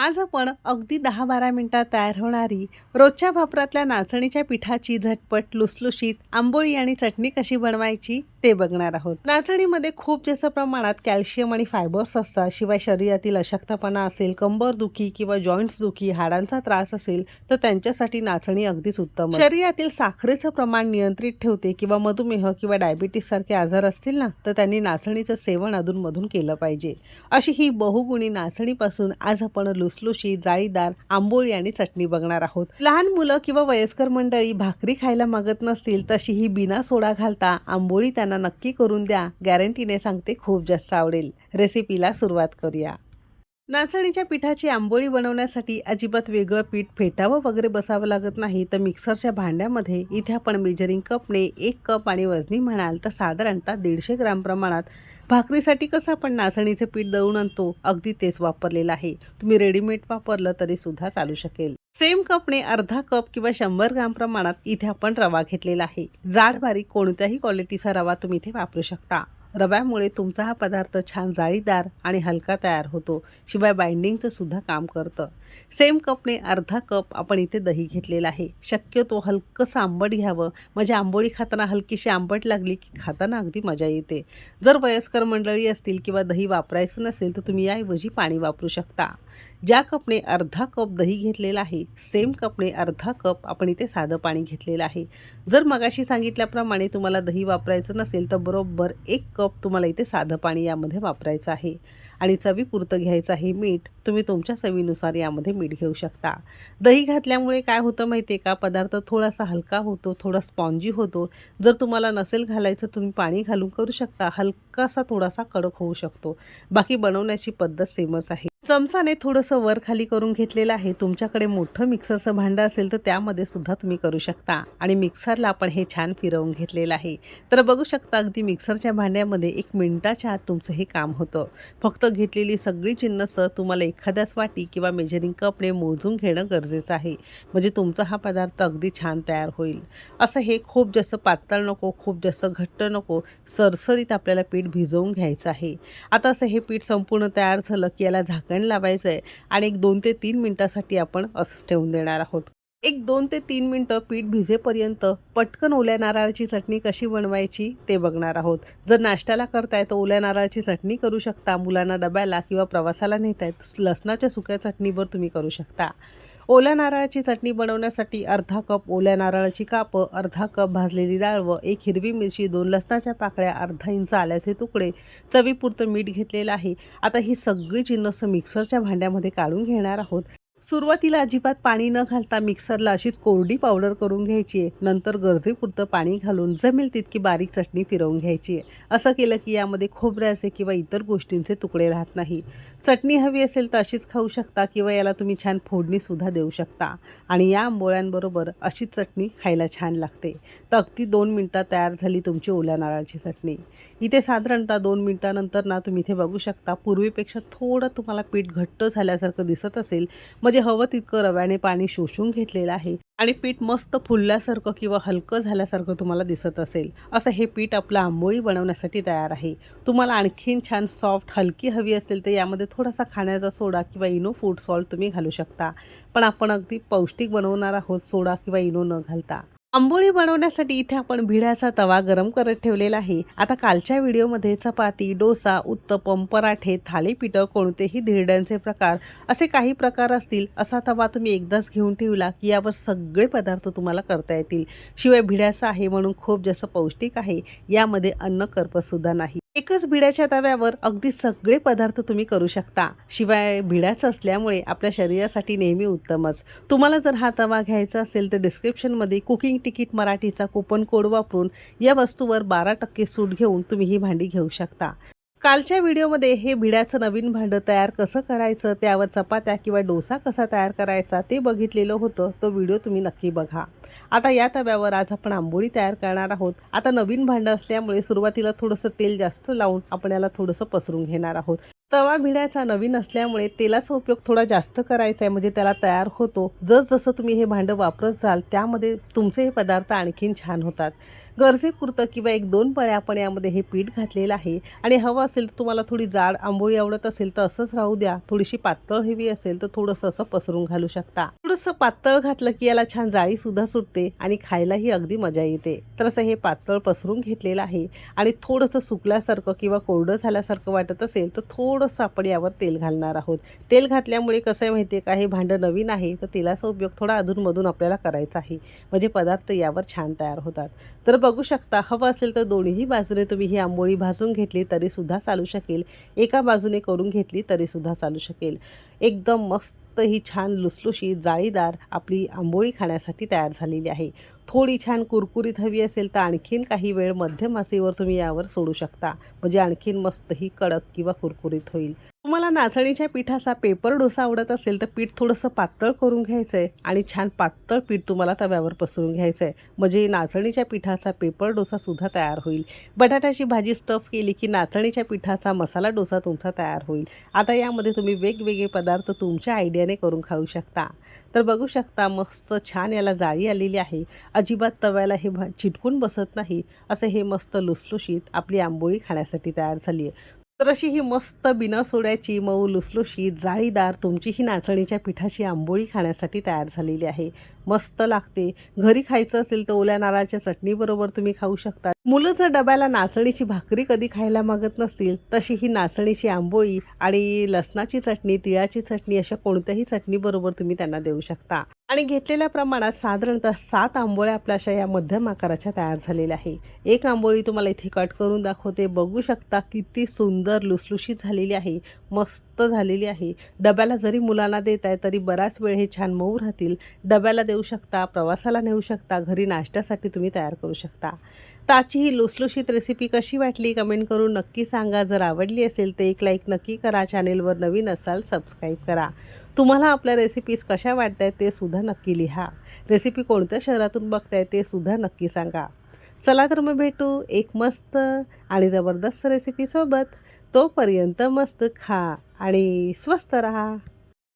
आज आपण अगदी दहा बारा मिनटात तयार होणारी रोजच्या वापरातल्या नाचणीच्या पिठाची झटपट लुसलुशीत आंबोळी आणि चटणी कशी बनवायची ते बघणार आहोत. नाचणीमध्ये खूप जास्त प्रमाणात कॅल्शियम आणि फायबर्स असतात. शिवाय शरीरातील अशक्तपणा असेल कंबर दुखी किंवा जॉईंट्स दुखी हाडांचा त्रास असेल तर त्यांच्यासाठी नाचणी अगदीच उत्तम शरीरातील साखरेचं प्रमाण नियंत्रित ठेवते किंवा मधुमेह किंवा डायबिटीस सारखे आजार असतील ना तर त्यांनी नाचणीचं सेवन अधूनमधून केलं पाहिजे. अशी ही बहुगुणी नाचणीपासून आज आपण लुसलुशी जाळीदार आंबोळी आणि चटणी बघणार आहोत. लहान मुलं किंवा वयस्कर मंडळी भाकरी खायला मागत नसतील तशी ही बिना सोडा घालता आंबोळी त्यांना नक्की करून द्या. गॅरंटीने सांगते खूप जास्त आवडेल. रेसिपीला सुरुवात करूया. नाचणीच्या पिठाची आंबोळी बनवण्यासाठी अजिबात वेगळं पीठ फेटावं वगैरे बसावं लागत नाही. तर मिक्सरच्या भांड्यामध्ये इथे आपण मेजरिंग कपने एक कप आणि वजनी म्हणाल तर साधारणतः दीडशे ग्राम प्रमाणात भाकरीसाठी कसं आपण नाचणीचे पीठ दळून आणतो अगदी तेच वापरलेलं आहे. तुम्ही रेडीमेड वापरलं तरी सुद्धा चालू शकेल. सेम कपने अर्धा कप किंवा शंभर ग्राम प्रमाणात इथे आपण रवा घेतलेला आहे. जाड बारीक कोणत्याही क्वालिटीचा रवा तुम्ही इथे वापरू शकता. रव्यामुळे तुमचा हा पदार्थ छान जाळीदार आणि हलका तयार होतो. शिवाय बाइंडिंगचं सुद्धा काम करतं. सेम कपने अर्धा कप आपण इथे दही घेतलेला आहे. शक्यतो हलकंसं आंबट घ्यावं. म्हणजे आंबोळी खाताना हलकीशी आंबट लागली की खाताना अगदी मजा येते. जर वयस्कर मंडळी असतील किंवा दही वापरायचं नसेल तर तुम्ही याऐवजी पाणी वापरू शकता. ज्या कपने अर्धा कप दही घेतलेला आहे सेम कपने अर्धा कप आपण इथे साधं पाणी घेतलेलं आहे. जर मगाशी सांगितल्याप्रमाणे तुम्हाला दही वापरायचं नसेल तर बरोबर एक कप तुम्हाला इथे साधं पाणी यामध्ये वापरायचं आहे. आणि चवीपुरतं घ्यायचं आहे मीठ तुम्ही तुमच्या चवीनुसार यामध्ये मीठ घेऊ शकता. दही घातल्यामुळे काय होतं माहिती आहे का? पदार्थ थोडासा हलका होतो थोडा स्पॉन्जी होतो. जर तुम्हाला नसेल घालायचं तुम्ही पाणी घालून करू शकता. हलकासा थोडासा कडक होऊ शकतो. बाकी बनवण्याची पद्धत सेमच आहे. चमचाने थोडंसं वर खाली करून घेतलेलं आहे. तुमच्याकडे मोठं मिक्सरचं भांडं असेल तर त्यामध्ये सुद्धा तुम्ही करू शकता. आणि मिक्सरला आपण हे छान फिरवून घेतलेलं आहे. तर बघू शकता अगदी मिक्सरच्या भांड्यामध्ये एक मिनिटाच्या आत तुमचं हे काम होतं. फक्त घेतलेली सगळी चिन्हसं तुम्हाला एखाद्याच वाटी किंवा मेजरिंग कपने मोजून घेणं गरजेचं आहे. म्हणजे तुमचा हा पदार्थ अगदी छान तयार होईल. असं हे खूप जास्त पातळ नको खूप जास्त घट्ट नको सरसरीत आपल्याला पीठ भिजवून घ्यायचं आहे. आता असं हे पीठ संपूर्ण तयार झालं की याला झाकण लावायचं आहे आणि एक दोन ते तीन मिनटासाठी आपण असंच ठेवून देणार आहोत. एक दोन ते तीन मिनटं पीठ भिजेपर्यंत पटकन ओल्या नारळाची चटणी कशी बनवायची ते बघणार आहोत. जर नाश्त्याला करताय तर ओल्या नारळाची चटणी करू शकता मुलांना डब्याला किंवा प्रवासाला नेताय लसणाच्या सुक्या चटणीवर तुम्ही करू शकता. ओल्या नारळाची चटणी बनवण्यासाठी अर्धा कप ओल्या नारळाची कापं अर्धा कप भाजलेली डाळ व एक हिरवी मिरची दोन लसणाच्या पाकळ्या अर्धा इंच आल्याचे तुकडे चवीपुरतं मीठ घेतलेलं आहे. आता ही सगळी जिन्नस मिक्सरच्या भांड्यामध्ये काढून घेणार आहोत. सुरुवातीला अजिबात पाणी न घालता मिक्सरला अशीच कोरडी पावडर करून घ्यायची आहे. नंतर गरजेपुरतं पाणी घालून जमेल तितकी बारीक चटणी फिरवून घ्यायची आहे. असं केलं की यामध्ये खोबऱ्याचे किंवा इतर गोष्टींचे तुकडे राहत नाही. चटणी हवी असेल तर अशीच खाऊ शकता किंवा याला तुम्ही छान फोडणीसुद्धा देऊ शकता. आणि या आंबोळ्यांबरोबर अशीच चटणी खायला छान लागते. तर अगदी दोन मिनटात तयार झाली तुमची ओल्या नारळाची चटणी. इथे साधारणतः दोन मिनटानंतर ना तुम्ही इथे बघू शकता. पूर्वीपेक्षा थोडं तुम्हाला पीठ घट्ट झाल्यासारखं दिसत असेल. मग म्हणजे हवं तितकं रव्याने पाणी शोषून घेतलेलं आहे. आणि पीठ मस्त फुलल्यासारखं किंवा हलकं झाल्यासारखं तुम्हाला दिसत असेल असं हे पीठ आपलं आंबोळी बनवण्यासाठी तयार आहे. तुम्हाला आणखीन छान सॉफ्ट हलकी हवी असेल तर यामध्ये थोडासा खाण्याचा सोडा किंवा इनो फूड सॉल्ट तुम्ही घालू शकता. पण आपण अगदी पौष्टिक बनवणार आहोत सोडा किंवा इनो न घालता. आंबोळी बनवण्यासाठी इथे आपण भिड्याचा तवा गरम करत ठेवलेला आहे. आता कालच्या व्हिडिओमध्ये चपाती डोसा उत्तपम पराठे थालीपीठं कोणतेही धिरड्यांचे प्रकार असे काही प्रकार असतील असा तवा तुम्ही एकदाच घेऊन ठेवला की यावर सगळे पदार्थ तुम्हाला करता येतील. शिवाय भिड्याचा आहे म्हणून खूप जास्त पौष्टिक आहे. यामध्ये अन्न करपसुद्धा नाही. एकच भिड्याच्या तव्यावर अगदी सगळे पदार्थ तुम्ही करू शकता. शिवाय भिड्याचं असल्यामुळे आपल्या शरीरासाठी नेहमी उत्तमच. तुम्हाला जर हा तवा घ्यायचा असेल तर डिस्क्रिप्शनमध्ये कुकिंग तिकीट मराठीचा कुपन कोड वापरून या वस्तूवर बारा टक्के सूट घेऊन तुम्ही ही भांडी घेऊ शकता. कालच्या व्हिडिओमध्ये हे भिड्याचं नवीन भांडं तयार कसं करायचं त्यावर चपात्या किंवा डोसा कसा तयार करायचा ते बघितलेलं होतं. तो व्हिडिओ तुम्ही नक्की बघा. आता या तव्यावर आज आपण आंबोळी तयार करणार आहोत. आता नवीन भांडं असल्यामुळे सुरुवातीला थोडंसं तेल जास्त लावून आपण याला थोडंसं पसरून घेणार आहोत. तवा भिड्याचा नवीन असल्यामुळे तेलाचा उपयोग थोडा जास्त करायचा आहे म्हणजे त्याला तयार होतो. जसजसं तुम्ही हे भांडं वापरत जाल त्यामध्ये तुमचे हे पदार्थ आणखीन छान होतात. गरजेपुरतं किंवा एक दोन पळ्या आपण यामध्ये हे पीठ घातलेलं आहे. आणि हवं असेल तर तुम्हाला थोडी जाड आंबोळी आवडत असेल तर असंच राहू द्या. थोडीशी पातळ हवी असेल तर थोडंसं असं पसरून घालू शकता. थोडंसं पातळ घातलं की याला छान जाळी सुद्धा सुटते आणि खायलाही अगदी मजा येते. तर असं हे पातळ पसरून घेतलेलं आहे. आणि थोडंसं सुकल्यासारखं किंवा कोरडं झाल्यासारखं वाटत असेल तर थोडंसं आपण यावर तेल घालणार आहोत. तेल घातल्यामुळे कसं आहे माहिती आहे का? हे भांडं नवीन आहे. तर तेलाचा उपयोग थोडा अधूनमधून आपल्याला करायचा आहे. म्हणजे पदार्थ यावर छान तयार होतात. तर बघ बघू शकता. हवं असेल तर दोन्हीही बाजूने तुम्ही ही आंबोळी भाजून घेतली तरीसुद्धा चालू शकेल. एका बाजूने करून घेतली तरीसुद्धा चालू शकेल. एकदम मस्त ही छान लुसलुशीत जाळीदार आपली आंबोळी खाण्यासाठी तयार झालेली आहे. थोडी छान कुरकुरीत हवी असेल तर आणखीन काही वेळ मध्यम तुम्ही यावर सोडू शकता. म्हणजे आणखीन मस्त ही कडक किंवा कुरकुरीत होईल. तुम्हाला नाचणीच्या पिठाचा पेपर डोसा आवडत असेल तर पीठ थोडंसं पातळ करून घ्यायचं आहे आणि छान पातळ पीठ तुम्हाला तव्यावर पसरून घ्यायचं आहे म्हणजे नाचणीच्या पिठाचा पेपर डोसासुद्धा तयार होईल. बटाट्याची भाजी स्टफ केली की नाचणीच्या पिठाचा मसाला डोसा तुमचा तयार होईल. आता यामध्ये तुम्ही वेगवेगळे पदार्थ तुमच्या आयडिया आयडियाने करून खाऊ शकता. तर बघू शकता मस्त छान याला जाळी आलेली आहे. अजिबात तव्याला हे चिटकून बसत नाही असं हे मस्त लुसलुशीत आपली आंबोळी खाण्यासाठी तयार झाली आहे. तर अशी ही मस्त बिना सोड्याची मऊ लुसलुशी जाळीदार तुमची ही नाचणीच्या पिठाची आंबोळी खाण्यासाठी तयार झालेली आहे. मस्त लागते. घरी खायचं असेल तर ओल्या नारळाच्या चटणीबरोबर तुम्ही खाऊ शकता. मुलं जर डब्याला नाचणीची भाकरी कधी खायला मागत नसतील तशी ही नाचणीची आंबोळी आणि लसणाची चटणी तिळाची चटणी अशा कोणत्याही चटणीबरोबर तुम्ही त्यांना देऊ शकता. आणि घेतलेल्या प्रमाणात साधारणतः सात आंबोळ्या आपल्या अशा या मध्यम आकाराच्या तयार झालेल्या आहे. एक आंबोळी तुम्हाला इथे कट करून दाखवते. बघू शकता किती सुंदर लुसलुशीत झालेली आहे. मस्त झालेली आहे. डब्याला जरी मुलांना देत आहे तरी बराच वेळ हे छान मऊ राहतील. डब्याला देऊ शकता प्रवासाला नेऊ शकता घरी नाश्त्यासाठी तुम्ही तयार करू शकता. ताची ही लुसलुशीत रेसिपी कशी वाटली कमेंट करून नक्की सांगा. जर आवडली असेल तर एक लाईक नक्की करा. चॅनेलवर नवीन असाल सबस्क्राईब करा. तुम्हाला आपल्या रेसिपीज कशा वाटत आहेत ते सुद्धा नक्की लिहा. रेसिपी कोणत्या शहरातून बघताय ते सुद्धा नक्की सांगा. चला तर मग भेटू एक मस्त आणि जबरदस्त रेसिपीसोबत तोपर्यंत मस्त खा आणि स्वस्त रहा.